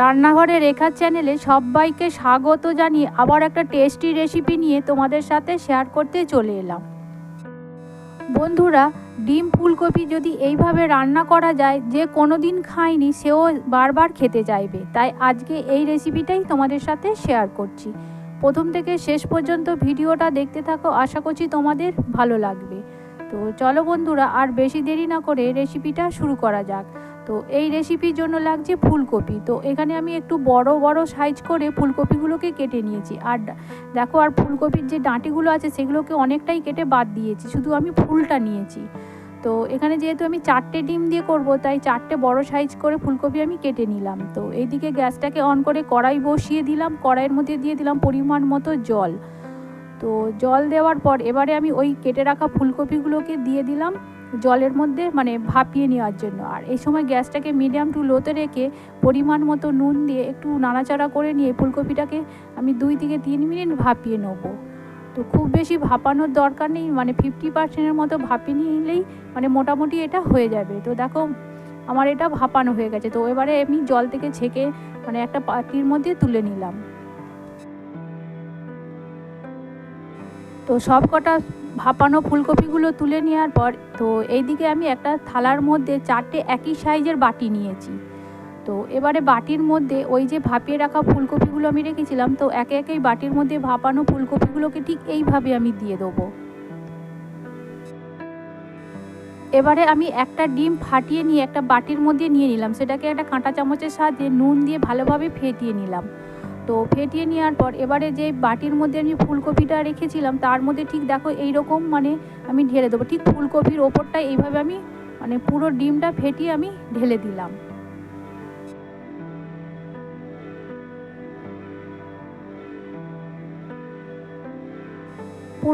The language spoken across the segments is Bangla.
রান্নাঘরে রেখার চ্যানেলে সবাইকে স্বাগত জানিয়ে আবার একটা টেস্টি রেসিপি নিয়ে তোমাদের সাথে শেয়ার করতে চলে এলাম। বন্ধুরা, ডিম ফুলকপি যদি এইভাবে রান্না করা যায়, যে কোনো দিন খায়নি, সেও বারবার খেতে চাইবে। তাই আজকে এই রেসিপিটাই তোমাদের সাথে শেয়ার করছি। প্রথম থেকে শেষ পর্যন্ত ভিডিওটা দেখতে থাকো, আশা করছি তোমাদের ভালো লাগবে। তো চলো বন্ধুরা, আর বেশি দেরি না করে রেসিপিটা শুরু করা যাক। তো এই রেসিপির জন্য লাগছে ফুলকপি। তো এখানে আমি একটু বড় বড় সাইজ করে ফুলকপিগুলোকে কেটে নিয়েছি। আর দেখো, আর ফুলকপির যে ডাঁটিগুলো আছে, সেগুলোকে অনেকটাই কেটে বাদ দিয়েছি। শুধু আমি ফুলটা নিয়েছি। তো এখানে যেহেতু আমি চারটে ডিম দিয়ে করব, তাই চারটে বড় সাইজ করে ফুলকপি আমি কেটে নিলাম। তো এইদিকে গ্যাসটাকে অন করে কড়াই বসিয়ে দিলাম। কড়াইয়ের মধ্যে দিয়ে দিলাম পরিমাণ মতো জল। তো জল দেওয়ার পর এবারে আমি ওই কেটে রাখা ফুলকপিগুলোকে দিয়ে দিলাম জলের মধ্যে মানে ভাপিয়ে নেওয়ার জন্য। আর এই সময় গ্যাসটাকে মিডিয়াম টু লোতে রেখে পরিমাণ মতো নুন দিয়ে একটু নাড়াচাড়া করে নিয়ে ফুলকপিটাকে আমি দুই থেকে তিন মিনিট ভাপিয়ে নেব। তো খুব বেশি ভাপানোর দরকার নেই মানে ফিফটি পার্সেন্টের মতো ভাপিয়ে নিলেই মানে মোটামুটি এটা হয়ে যাবে। তো দেখো আমার এটা ভাপানো হয়ে গেছে। তো এবারে আমি জল থেকে ছেঁকে মানে একটা পাটির মধ্যে তুলে নিলাম। তো সব কটা ভাপানো ফুলকপিগুলো তুলে নেওয়ার পর তো এইদিকে আমি একটা থালার মধ্যে চারটে একই সাইজের বাটি নিয়েছি। তো এবারে বাটির মধ্যে ওই যে ভাপিয়ে রাখা ফুলকপিগুলো আমি রেখেছিলাম, তো একে একেই বাটির মধ্যে ভাপানো ফুলকপিগুলোকে ঠিক এইভাবে আমি দিয়ে দেবো। এবারে আমি একটা ডিম ফাটিয়ে নিয়ে একটা বাটির মধ্যে নিয়ে নিলাম, সেটাকে একটা কাঁটা চামচের সাহায্যে নুন দিয়ে ভালোভাবে ফেটিয়ে নিলাম। তো ফেটিয়ে নেওয়ার পর এবারে যে বাটির মধ্যে আমি ফুলকপিটা রেখেছিলাম, তার মধ্যে ঠিক দেখো এই রকম মানে আমি ঢেলে দেবো। ঠিক ফুলকপির ওপরটা এইভাবে আমি মানে পুরো ডিমটা ফেটিয়ে আমি ঢেলে দিলাম।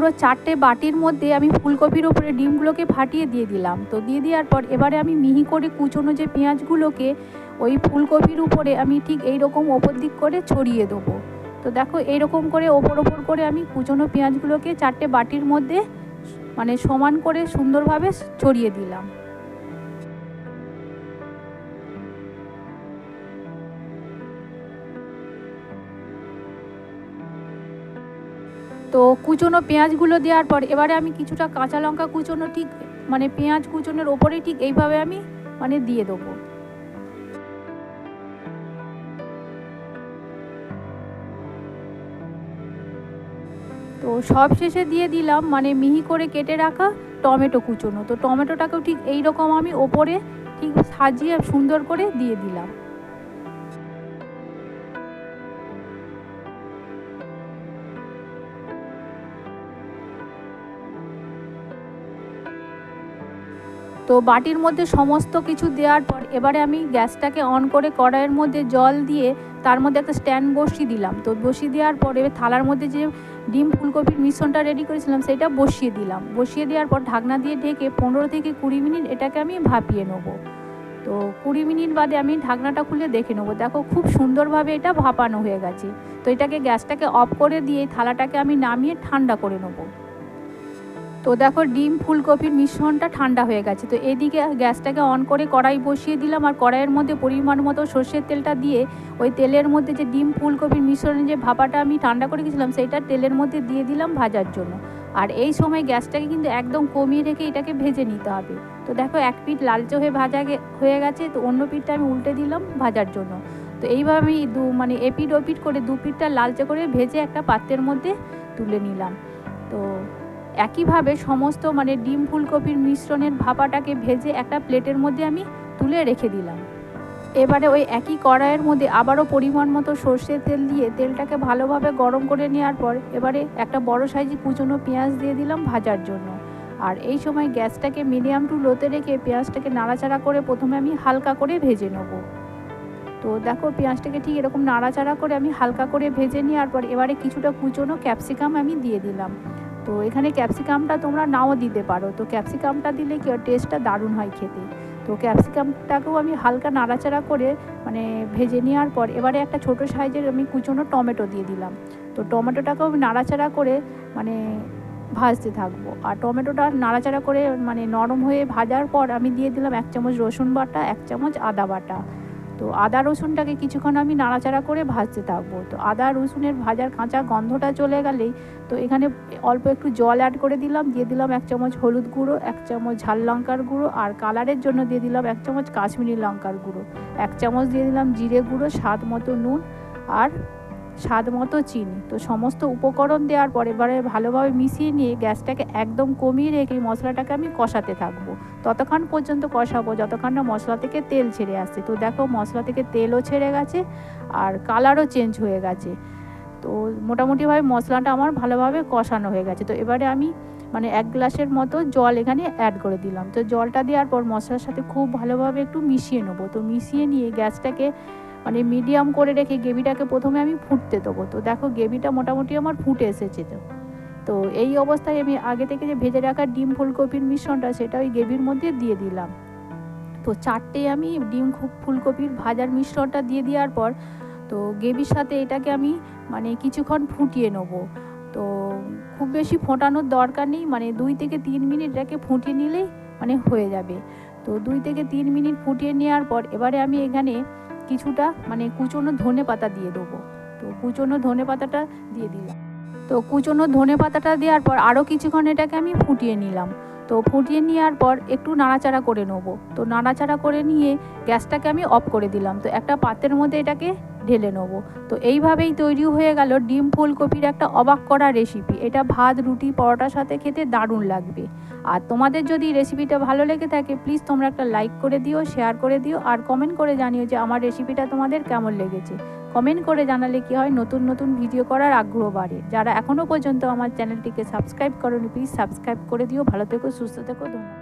পুরো চারটে বাটির মধ্যে আমি ফুলকপির ওপরে ডিমগুলোকে ফাটিয়ে দিয়ে দিলাম। তো দিয়ে দেওয়ার পর এবারে আমি মিহি করে কুচোনো যে পেঁয়াজগুলোকে ওই ফুলকপির উপরে আমি ঠিক এই রকম ওপর দিক করে ছড়িয়ে দেবো। তো দেখো এইরকম করে ওপর ওপর করে আমি কুচোনো পেঁয়াজগুলোকে চারটে বাটির মধ্যে মানে সমান করে সুন্দরভাবে ছড়িয়ে দিলাম। তো কুচোনো পেঁয়াজগুলো দেওয়ার পর এবারে আমি কিছুটা কাঁচা লঙ্কা কুচোনো ঠিক মানে পেঁয়াজ কুচোনোর ওপরে ঠিক এইভাবে আমি মানে দিয়ে দেবো। তো সব শেষে দিয়ে দিলাম মানে মিহি করে কেটে রাখা টমেটো কুচোনো। তো টমেটোটাকেও ঠিক এই রকম আমি ওপরে ঠিক সাজিয়ে সুন্দর করে দিয়ে দিলাম। তো বাটির মধ্যে সমস্ত কিছু দেওয়ার পর এবারে আমি গ্যাসটাকে অন করে কড়াইয়ের মধ্যে জল দিয়ে তার মধ্যে একটা স্ট্যান্ড বসিয়ে দিলাম। তো বসিয়ে দেওয়ার পর এবার থালার মধ্যে যে ডিম ফুলকপির মিশ্রণটা রেডি করেছিলাম সেটা বসিয়ে দিলাম। বসিয়ে দেওয়ার পর ঢাকনা দিয়ে ঢেকে পনেরো থেকে কুড়ি মিনিট এটাকে আমি ভাপিয়ে নেব। তো কুড়ি মিনিট বাদে আমি ঢাকনাটা খুলে দেখে নেব। দেখো খুব সুন্দরভাবে এটা ভাপানো হয়ে গেছে। তো এটাকে গ্যাসটাকে অফ করে দিয়ে থালাটাকে আমি নামিয়ে ঠান্ডা করে নেব। তো দেখো ডিম ফুলকপির মিশ্রণটা ঠান্ডা হয়ে গেছে। তো এদিকে গ্যাসটাকে অন করে কড়াই বসিয়ে দিলাম আর কড়াইয়ের মধ্যে পরিমাণ মতো সর্ষের তেলটা দিয়ে ওই তেলের মধ্যে যে ডিম ফুলকপির মিশ্রণে যে ভাপাটা আমি ঠান্ডা করে গেছিলাম, সেইটা তেলের মধ্যে দিয়ে দিলাম ভাজার জন্য। আর এই সময় গ্যাসটাকে কিন্তু একদম কমিয়ে রেখে এটাকে ভেজে নিতে হবে। তো দেখো এক পিঠ লালচে হয়ে ভাজা হয়ে গেছে, তো অন্য পিঠটা আমি উল্টে দিলাম ভাজার জন্য। তো এইভাবে আমি দু মানে এপিট ওপিট করে দু পিঠটা লালচে করে ভেজে একটা পাত্রের মধ্যে তুলে নিলাম। তো একইভাবে সমস্ত মানে ডিম ফুলকপির মিশ্রণের ভাপাটাকে ভেজে একটা প্লেটের মধ্যে আমি তুলে রেখে দিলাম। এবারে ওই একই কড়াইয়ের মধ্যে আবারও পরিমাণ মতো সর্ষের তেল দিয়ে তেলটাকে ভালোভাবে গরম করে নেওয়ার পর এবারে একটা বড় সাইজে কুচনো পেঁয়াজ দিয়ে দিলাম ভাজার জন্য। আর এই সময় গ্যাসটাকে মিডিয়াম টু লোতে রেখে পেঁয়াজটাকে নাড়াচাড়া করে প্রথমে আমি হালকা করে ভেজে নেব। তো দেখো পেঁয়াজটাকে ঠিক এরকম নাড়াচাড়া করে আমি হালকা করে ভেজে নেওয়ার পর এবারে কিছুটা কুচনো ক্যাপসিকাম আমি দিয়ে দিলাম। তো এখানে ক্যাপসিকামটা তোমরা নাও দিতে পারো। তো ক্যাপসিকামটা দিলে কি টেস্টটা দারুণ হয় খেতে। তো ক্যাপসিকামটাকেও আমি হালকা নাড়াচাড়া করে মানে ভেজে নেওয়ার পর এবারে একটা ছোট সাইজের আমি কুচনো টমেটো দিয়ে দিলাম। তো টমেটোটাকেও আমি নাড়াচাড়া করে মানে ভাজতে থাকব। আর টমেটোটা নাড়াচাড়া করে মানে নরম হয়ে ভাজার পর আমি দিয়ে দিলাম এক চামচ রসুন বাটা, এক চামচ আদা বাটা। তো আদা রসুনটাকে কিছুক্ষণ আমি নাড়াচাড়া করে ভাজতে থাকব। তো আদা রসুনের ভাজার কাঁচা গন্ধটা চলে গেলেই তো এখানে অল্প একটু জল অ্যাড করে দিলাম, দিয়ে দিলাম এক চামচ হলুদ গুঁড়ো, এক চামচ ঝাল লঙ্কার গুঁড়ো আর কালারের জন্য দিয়ে দিলাম এক চামচ কাশ্মীরি লঙ্কার গুঁড়ো। এক চামচ দিয়ে দিলাম জিরে গুঁড়ো, স্বাদ মতো নুন আর স্বাদ মতো চিনি। তো সমস্ত উপকরণ দেওয়ার পর এবারে ভালোভাবে মিশিয়ে নিয়ে গ্যাসটাকে একদম কমিয়ে রেখে মশলাটাকে আমি কষাতে থাকব। ততক্ষণ পর্যন্ত কষাবো, যতক্ষণ না মশলা থেকে তেল ছেড়ে আসছে। তো দেখো মশলা থেকে তেলও ছেড়ে গেছে আর কালারও চেঞ্জ হয়ে গেছে। তো মোটামুটিভাবে মশলাটা আমার ভালোভাবে কষানো হয়ে গেছে। তো এবারে আমি মানে এক গ্লাসের মতো জল এখানে অ্যাড করে দিলাম। তো জলটা দেওয়ার পর মশলার সাথে খুব ভালোভাবে একটু মিশিয়ে নেব। তো মিশিয়ে নিয়ে গ্যাসটাকে মানে মিডিয়াম করে রেখে গ্রেভিটাকে প্রথমে আমি ফুটতে দেবো। তো দেখো গ্রেভিটা মোটামুটি আমার ফুটে এসেছে তো। তো এই অবস্থায় আমি আগে থেকে যে ভেজে রাখা ডিম ফুলকপির মিশ্রণটা সেটা ওই গ্রেভির মধ্যে দিয়ে দিলাম। তো চারটে আমি ডিম ফুলকপির ভাজার মিশ্রণটা দিয়ে দেওয়ার পর, তো গ্রেভির সাথে এটাকে আমি মানে কিছুক্ষণ ফুটিয়ে নেব। তো খুব বেশি ফোটানোর দরকার নেই মানে দুই থেকে তিন মিনিট এটাকে ফুটিয়ে নিলেই মানে হয়ে যাবে। তো দুই থেকে তিন মিনিট ফুটিয়ে নেওয়ার পর এবারে আমি এখানে কিছুটা মানে কুচনো ধনে পাতা দিয়ে দেবো। তো কুচনো ধনে পাতাটা দিয়ে দিলাম। তো কুচনো ধনে পাতাটা দেওয়ার পর আরও কিছুক্ষণ এটাকে আমি ফুটিয়ে নিলাম। তো ফুটিয়ে নেওয়ার পর একটু নাড়াচাড়া করে নেব। তো নাড়াচাড়া করে নিয়ে গ্যাসটাকে আমি অফ করে দিলাম। তো একটা পাত্রের মধ্যে এটাকে ঢেলে নেব। তো এইভাবেই তৈরি হয়ে গেল ডিম ফুলকপির একটা অবাক করা রেসিপি এটা ভাত, রুটি, পরোটার সাথে খেতে দারুণ লাগবে। আর তোমাদের যদি রেসিপিটা ভালো লেগে থাকে প্লিজ তোমরা একটা লাইক করে দিও শেয়ার করে দিও, আর কমেন্ট করে জানিও যে আমার রেসিপিটা তোমাদের কেমন লেগেছে। কমেন্ট করে জানালে কি হয়, নতুন নতুন ভিডিও করার আগ্রহ বাড়ে। যারা এখনও পর্যন্ত আমার চ্যানেলটিকে সাবস্ক্রাইব করোনি প্লিজ সাবস্ক্রাইব করে দিও। ভালো থেকো, সুস্থ থেকো, ধন্যবাদ।